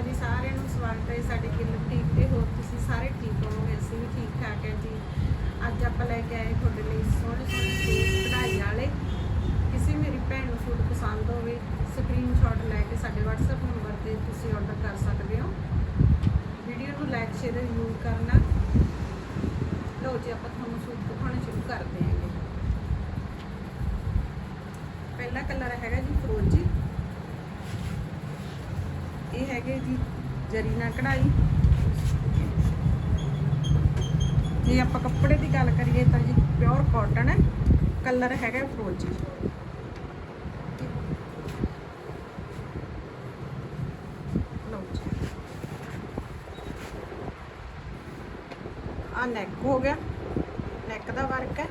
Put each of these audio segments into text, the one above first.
ਅਕਾਲ ਜੀ ਸਾਰਿਆਂ ਨੂੰ ਸਵਾਗਤ ਹੈ ਸਾਡੇ ਕਿਲ ਠੀਕ ਤੇ ਹੋਰ ਤੁਸੀਂ ਸਾਰੇ ਠੀਕ ਹੋਵੋਗੇ, ਅਸੀਂ ਵੀ ਠੀਕ ਠਾਕ ਹੈ ਜੀ। ਅੱਜ ਆਪਾਂ ਲੈ ਕੇ ਆਏ ਤੁਹਾਡੇ ਲਈ ਸੋਹਣੇ ਸੋਹਣੇ ਸੂਟ, ਕਢਾਈ ਵਾਲੇ। ਕਿਸੇ ਮੇਰੀ ਭੈਣ ਨੂੰ ਸੂਟ ਪਸੰਦ ਹੋਵੇ ਸਕਰੀਨਸ਼ਾਟ ਲੈ ਕੇ ਸਾਡੇ WhatsApp ਨੰਬਰ ਤੇ ਤੁਸੀਂ ਆਰਡਰ ਕਰ ਸਕਦੇ ਹੋ। ਵੀਡੀਓ ਨੂੰ ਲਾਈਕ ਸ਼ੇਅਰ ਜ਼ਰੂਰ ਕਰਨਾ। ਲਓ ਜੀ, ਆਪਾਂ ਤੁਹਾਨੂੰ ਸੂਟ ਦਿਖਾਉਣਾ ਸ਼ੁਰੂ ਕਰਦੇ ਹਾਂਗੇ। ਪਹਿਲਾ ਕਲਰ ਹੈਗਾ ਜੀ ਫਰੋਜੀ। ਇਹ ਹੈਗੇ ਜੀ ਜਰੀ ਨਾਲ ਕਢਾਈ। ਜੇ ਆਪਾਂ ਕੱਪੜੇ ਦੀ ਗੱਲ ਕਰੀਏ ਤਾਂ ਜੀ ਪਿਓਰ ਕਾਟਨ ਹੈ ਕਲਰ ਹੈਗਾ ਫਰੋਜੀ। ਲਓ ਆ ਨੈਕ ਹੋ ਗਿਆ ਨੈਕ ਦਾ ਵਰਕ ਹੈ।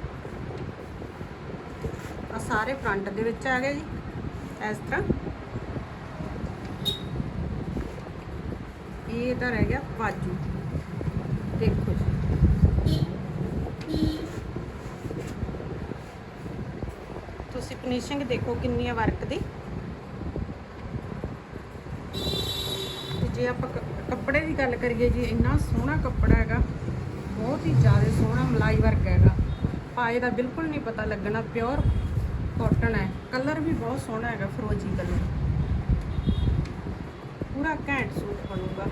ਆ ਸਾਰੇ ਫਰੰਟ ਦੇ ਵਿੱਚ ਆ ਗਏ ਜੀ, ਇਸ ਤਰ੍ਹਾਂ। ਇਹ ਤਾਂ ਰਹਿ ਗਿਆ ਬਾਜੂ ਦੇਖੋ ਜੀ। ਤੁਸੀਂ ਫਿਨਿਸ਼ਿੰਗ ਦੇਖੋ ਕਿੰਨੀ ਹੈ ਵਰਕ ਦੀ। ਤੇ ਜੇ ਆਪਾਂ ਕੱਪੜੇ ਦੀ ਗੱਲ ਕਰੀਏ ਜੀ, ਇੰਨਾ ਸੋਹਣਾ ਕੱਪੜਾ ਹੈਗਾ। ਬਹੁਤ ਹੀ ਜ਼ਿਆਦਾ ਸੋਹਣਾ ਮਲਾਈ ਵਰਕ ਹੈਗਾ। ਪਾਏ ਦਾ ਬਿਲਕੁਲ ਨਹੀਂ ਪਤਾ ਲੱਗਣਾ ਪਿਓਰ ਕਾਟਨ ਹੈ। ਕਲਰ ਵੀ ਬਹੁਤ ਸੋਹਣਾ ਹੈਗਾ, ਫਰੋਜੀ ਕਲਰ ਪੂਰਾ ਘੈਂਟ ਸੂਟ ਬਣੂਗਾ।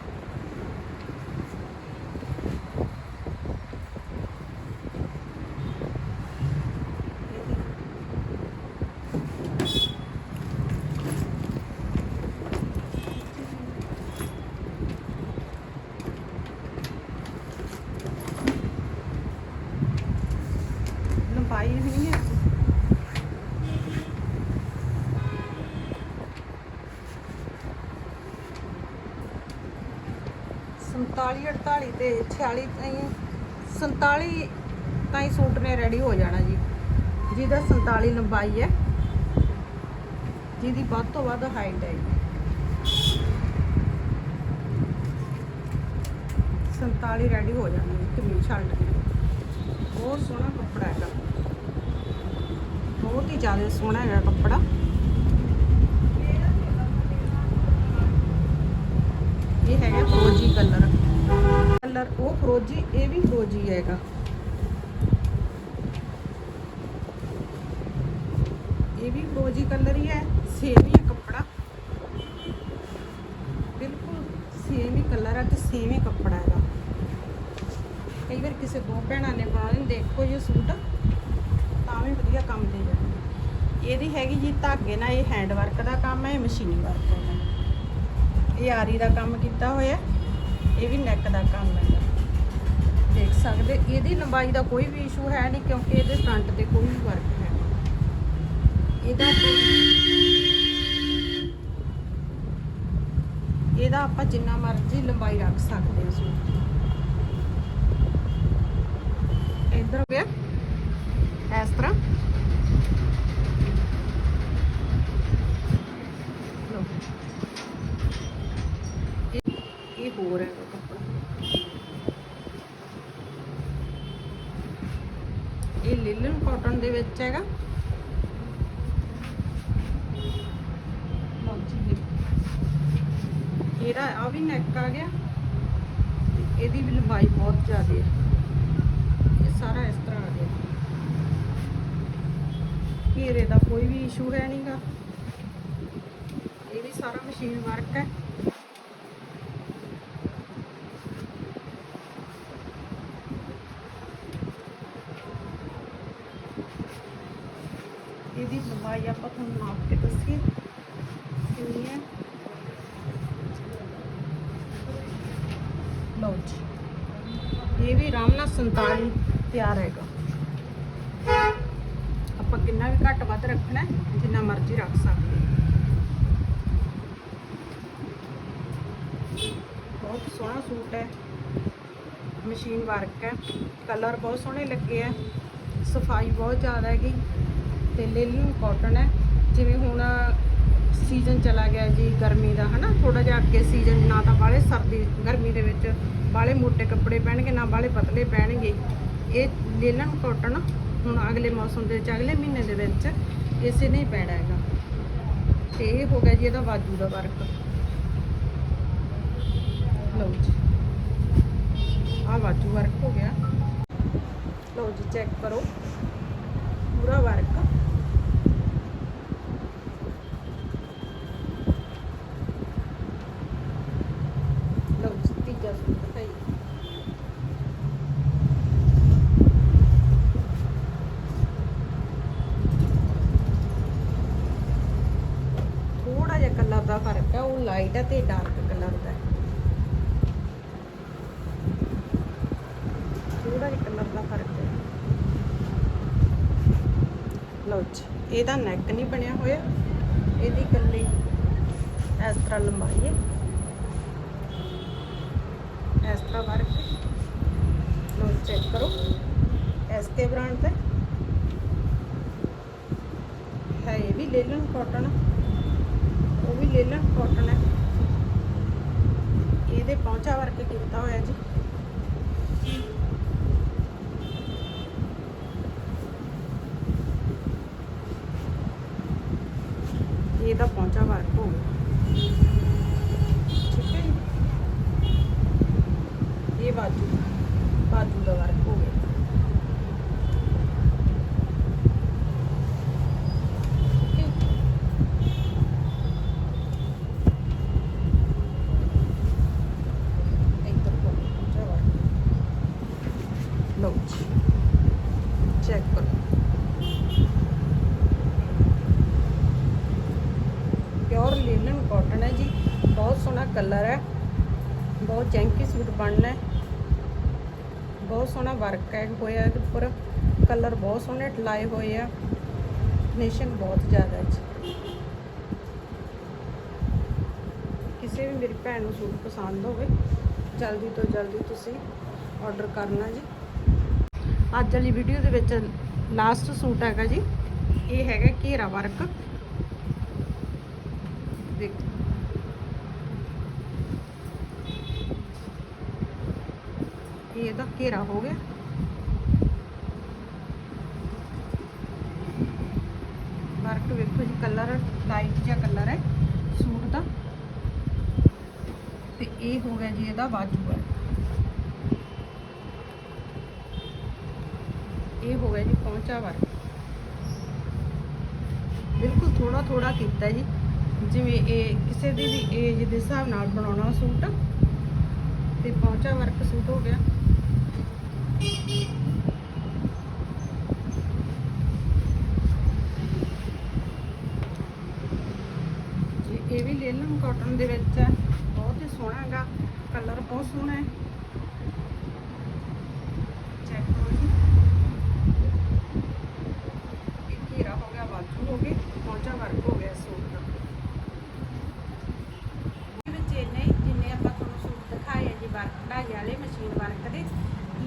47 48 ਤੇ 46 ਤਾਈਂ 47 ਤਾਈਂ ਸੂਟ ਨੇ ਰੈਡੀ ਹੋ ਜਾਣਾ ਜੀ। ਜਿਹਦਾ 47 ਲੰਬਾਈ ਹੈ, ਜਿਹਦੀ ਵੱਧ ਤੋਂ ਵੱਧ ਹਾਈਟ ਹੈ 47 ਰੈਡੀ ਹੋ ਜਾਣੀ ਕਮੀਜ਼ ਸ਼ਾਲਟ ਦੀ ਬਹੁਤ ਸੋਹਣਾ ਕੱਪੜਾ ਹੈਗਾ। ਬਹੁਤ ਹੀ ਜ਼ਿਆਦਾ ਸੋਹਣਾ ਹੈਗਾ ਕੱਪੜਾ। ਇਹ ਹੈਗਾ ਫਰੋਜੀ ਕਲਰ ਕਲਰ ਉਹ ਫਰੋਜੀ, ਇਹ ਵੀ ਫਰੋਜੀ ਹੈਗਾ। ਇਹ ਵੀ ਫਰੋਜੀ ਕਲਰ ਹੀ ਹੈ ਸੇਮ ਹੀ ਕੱਪੜਾ। ਬਿਲਕੁਲ ਸੇਮ ਹੀ ਕਲਰ ਹੈ ਤੇ ਸੇਮ ਹੀ ਕੱਪੜਾ ਹੈਗਾ। ਕਈ ਵਾਰ ਕਿਸੇ ਦੋ ਭੈਣਾਂ ਨੇ ਬਣਾਉਣੇ ਦੇਖੋ ਇਹ ਸੂਟ, ਤਾਂ ਵੀ ਵਧੀਆ ਕੰਮ ਦੇ ਜਾਂਦੇ। ਇਹਦੀ ਹੈਗੀ ਜੀ ਧਾਗੇ ਨਾਲ ਇਹ ਹੈਂਡ ਵਰਕ ਦਾ ਕੰਮ ਹੈ, ਇਹ ਮਸ਼ੀਨੀ ਵਰਕ ਹੈ। ਇਹ ਆਰੀ ਦਾ ਕੰਮ ਕੀਤਾ ਹੋਇਆ ਇਹ ਵੀ ਨੈਕ ਦਾ ਕੰਮ ਹੈ। ਦੇਖ ਸਕਦੇ, ਇਹਦੀ ਲੰਬਾਈ ਦਾ ਕੋਈ ਵੀ ਇਸ਼ੂ ਹੈ ਨਹੀਂ ਕਿਉਂਕਿ ਇਹਦੇ ਫਰੰਟ ਤੇ ਕੋਈ ਵੀ ਵਰਕ ਹੈ ਇਹਦਾ ਇਹਦਾ ਆਪਾਂ ਜਿੰਨਾ ਮਰਜ਼ੀ ਲੰਬਾਈ ਰੱਖ ਸਕਦੇ ਹਾਂ ਸੂਟ ਦੀ। ਇੱਧਰ ਹੋ ਗਿਆ। ਇਸ ਤਰ੍ਹਾਂ। ਲਓ। ਇਹ ਹੋਰ ਹੈ ਕੱਪੜਾ ਇਹ ਲਿਲਨ ਕਾਟਨ ਦੇ ਵਿੱਚ ਹੈਗਾ। ਇਹਦਾ ਆ ਵੀ ਨੈਕ ਆ ਗਿਆ। ਇਹਦੀ ਵੀ ਲੰਬਾਈ ਬਹੁਤ ਜ਼ਿਆਦਾ ਹੈ। ਇਹ ਸਾਰਾ ਇਸ ਤਰ੍ਹਾਂ ਆ ਗਿਆ। ਘੇਰੇ ਦਾ ਕੋਈ ਵੀ ਇਸ਼ੂ ਹੈ ਨਹੀਂਗਾ ਇਹ ਵੀ ਸਾਰਾ ਮਸ਼ੀਨ ਵਰਕ ਹੈ। ਇਹਦੀ ਲੰਬਾਈ ਆਪਾਂ ਤੁਹਾਨੂੰ ਨਾਪ ਕੇ ਦੱਸੀਏ ਕਿੰਨੀ ਹੈ ਲਓ ਜੀ ਇਹ ਵੀ ਆਰਾਮ ਨਾਲ 47 ਤਿਆਰ ਹੈਗਾ ਆਪਾਂ ਕਿੰਨਾ ਵੀ ਘੱਟ ਵੱਧ ਰੱਖਣਾ ਹੈ, ਜਿੰਨਾ ਮਰਜ਼ੀ ਰੱਖ ਸਕਦੇ ਹਾਂ। ਬਹੁਤ ਸੋਹਣਾ ਸੂਟ ਹੈ ਮਸ਼ੀਨ ਵਰਕ ਹੈ ਕਲਰ ਬਹੁਤ ਸੋਹਣੇ ਲੱਗੇ ਆ ਸਫ਼ਾਈ ਬਹੁਤ ਜ਼ਿਆਦਾ ਹੈਗੀ ਤੇ ਲਿਲਨ ਕਾਟਨ ਹੈ। ਜਿਵੇਂ ਹੁਣ ਸੀਜ਼ਨ ਚਲਾ ਗਿਆ ਜੀ ਗਰਮੀ ਦਾ, ਹਨਾ? ਥੋੜਾ ਜਿਹਾ ਅੱਗੇ ਸੀਜ਼ਨ ਨਾ ਤਾਂ ਬਾਹਲੇ ਸਰਦੀ, ਗਰਮੀ ਦੇ ਵਿੱਚ ਬਾਹਲੇ ਮੋٹے ਕੱਪੜੇ ਪਹਿਨਗੇ ਨਾ ਬਾਹਲੇ ਪਤਲੇ ਪਹਿਨਗੇ ਇਹ ਲਿਲਨ ਕਾਟਨ ਹੁਣ ਅਗਲੇ ਮੌਸਮ ਦੇ ਵਿੱਚ, ਅਗਲੇ ਮਹੀਨੇ ਦੇ ਵਿੱਚ ਇਸੇ ਨਹੀਂ ਪੈਣਾ ਹੈਗਾ। ਤੇ ਇਹ ਹੋ ਗਿਆ ਜੀ ਇਹਦਾ ਬਾਜੂ ਦਾ ਵਰਕ। ਲਓ ਜੀ। ਆ ਬਾਜੂ ਵਰਕ ਹੋ ਗਿਆ। ਲਓ ਜੀ ਚੈੱਕ ਕਰੋ। ਪੂਰਾ ਵਰਕ ਲਓ ਜੀ ਤੀਜਾ ਸੂਟ ਦਿਖਾਈ ਥੋੜਾ ਜਿਹਾ ਕਲਰ ਦਾ ਫ਼ਰਕ ਹੈ, ਉਹ ਲਾਈਟ ਹੈ ਤੇ ਡਾਰਕ ਕਲਰ ਦਾ ਥੋੜਾ ਜਿਹਾ ਕਲਰ ਦਾ ਫ਼ਰਕ ਹੈ। ਲਓ ਜੀ, ਇਹਦਾ ਨੈਕ ਨਹੀਂ ਬਣਿਆ ਹੋਇਆ। ਇਹਦੀ ਕੱਲੀ ਇਸ ਤਰ੍ਹਾਂ ਲੰਬਾਈ ਹੈ। ਇਸ ਤਰ੍ਹਾਂ ਵਰਕ ਲਓ ਚੈੱਕ ਕਰੋ। ਐਸਕੇ ਬ੍ਰਾਂਡ ਤੇ ਹੈ ਇਹ ਵੀ ਲੇਲਨ ਕਾਟਨ ਉਹ ਵੀ ਲੇਲਨ ਕਾਟਨ ਹੈ। ਇਹਦੇ ਪਹੁੰਚਾ ਵਰਕ ਕੀਤਾ ਹੋਇਆ ਜੀ। ਇਹਦਾ ਪਹੁੰਚਾ ਵਰਕ ਹੋ ਗਿਆ ਠੀਕ ਹੈ ਜੀ। ਇਹ ਬਾਜੂ ਬਾਜੂ ਦਾ ਵਰਕ ਹੋ ਗਿਆ ਠੀਕ ਹੈ ਇੱਧਰ ਕੋਲ ਪਹੁੰਚਾ ਵਰਕ ਲਓ ਜੀ ਚੈੱਕ ਕਰੋ। ਪਿਓਰ ਲਿਨਨ ਕਾਟਨ ਹੈ ਜੀ। ਬਹੁਤ ਸੋਹਣਾ ਕਲਰ ਹੈ। ਬਹੁਤ ਚੈਂਕੀ ਸੂਟ ਬਣਨਾ ਹੈ। ਬਹੁਤ ਸੋਹਣਾ ਵਰਕ ਹੈ ਹੋਇਆ ਇਹਦੇ ਉੱਪਰ। ਕਲਰ ਬਹੁਤ ਸੋਹਣੇ ਲਾਏ ਹੋਏ ਆ। ਫਿਨਿਸ਼ਿੰਗ ਬਹੁਤ ਜ਼ਿਆਦਾ ਹੈ ਜੀ। ਕਿਸੇ ਵੀ ਮੇਰੀ ਭੈਣ ਨੂੰ ਸੂਟ ਪਸੰਦ ਹੋਵੇ, ਜਲਦੀ ਤੋਂ ਜਲਦੀ ਤੁਸੀਂ ਆਰਡਰ ਕਰਨਾ ਜੀ। ਅੱਜ ਵਾਲੀ ਵੀਡੀਓ ਦੇ ਵਿੱਚ ਲਾਸਟ ਸੂਟ ਹੈਗਾ ਜੀ। ਇਹ ਹੈਗਾ ਘੇਰਾ ਵਰਕ। ਦੇਖੋ। ਇਹ ਇਹਦਾ ਘੇਰਾ ਹੋ ਗਿਆ। ਵਰਕ ਵੇਖੋ ਜੀ ਕਲਰ ਲਾਈਟ ਜਿਹਾ ਕਲਰ ਹੈ ਸੂਟ ਦਾ। ਤੇ ਇਹ ਹੋ ਗਿਆ ਜੀ ਇਹਦਾ ਬਾਜੂ ਹੈ ਇਹ ਹੋ ਗਿਆ ਜੀ, ਪਹੁੰਚਾ ਵਰਕ ਬਿਲਕੁਲ ਥੋੜਾ ਥੋੜਾ ਕੀਤਾ ਜੀ। ਜਿਵੇਂ ਇਹ ਕਿਸੇ ਦੀ ਵੀ ਏਜ ਦੇ ਹਿਸਾਬ ਨਾਲ ਬਣਾਉਣਾ ਸੂਟ, ਤੇ ਪਹੁੰਚਾ ਵਰਕ ਸੂਟ ਹੋ ਗਿਆ। ਇਹ ਵੀ ਲੇਲਨ ਕਾਟਨ ਦੇ ਵਿੱਚ ਹੈ। ਬਹੁਤ ਹੀ ਸੋਹਣਾ ਹੈਗਾ। ਕਲਰ ਬਹੁਤ ਸੋਹਣਾ ਹੈ ਚੈੱਕ ਕਰੋ ਜੀ ਇਹ ਘੇਰਾ ਹੋ ਗਿਆ ਬਾਜੂ ਹੋ ਗਈ ਪਹੁੰਚਾ ਵਰਕ ਹੋ ਗਿਆ ਸੂਟ ਦਾ ਇਹਦੇ ਵਿੱਚ ਇੰਨੇ ਹੀ ਜਿੰਨੇ ਆਪਾਂ ਤੁਹਾਨੂੰ ਸੂਟ ਦਿਖਾਏ ਆ ਜੀ ਵਰਕ ਕਢਾਈ ਵਾਲੇ ਮਸ਼ੀਨ ਵਰਕ ਦੇ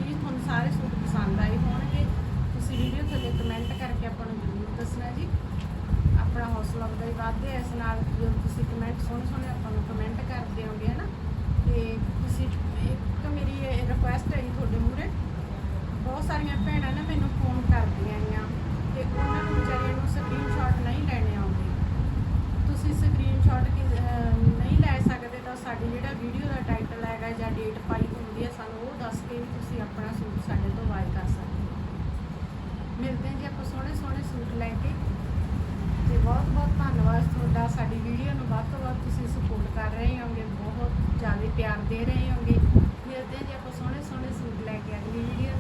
ਪਲੀਜ਼ ਤੁਹਾਨੂੰ ਸਾਰੇ ਸੂਟ ਪਸੰਦ ਆਏ ਹੋਣਗੇ। ਤੁਸੀਂ ਵੀਡੀਓ ਥੱਲੇ ਕਮੈਂਟ ਕਰਕੇ ਆਪਾਂ ਨੂੰ ਜ਼ਰੂਰ ਦੱਸਣਾ ਜੀ। ਆਪਣਾ ਹੌਸਲਾ ਵਧਾਈ ਵੱਧਦੇ ਆ ਇਸ ਨਾਲ ਜਦੋਂ ਤੁਸੀਂ ਕਮੈਂਟ ਸੋਹਣੇ ਸੋਹਣੇ ਆਪਾਂ ਨੂੰ ਕਮੈਂਟ ਕਰਦੇ ਹੋਗੇ ਨਾ ਤੇ ਤੁਸੀਂ ਇੱਕ ਮੇਰੀ ਰਿਕੁਐਸਟ ਹੈ ਜੀ ਤੁਹਾਡੇ ਮੂਹਰੇ। ਬਹੁਤ ਸਾਰੀਆਂ ਭੈਣਾਂ ਤੁਹਾਡਾ ਸਾਡੀ ਵੀਡੀਓ ਨੂੰ ਵੱਧ ਤੋਂ ਵੱਧ ਤੁਸੀਂ ਸਪੋਰਟ ਕਰ ਰਹੇ ਹੋਗੇ ਬਹੁਤ ਜ਼ਿਆਦਾ ਪਿਆਰ ਦੇ ਰਹੇ ਹੋਗੇ ਮਿਲਦੇ ਜੇ ਆਪਾਂ ਸੋਹਣੇ ਸੋਹਣੇ ਸੂਟ ਲੈ ਕੇ ਅਗਲੀ ਵੀਡੀਓ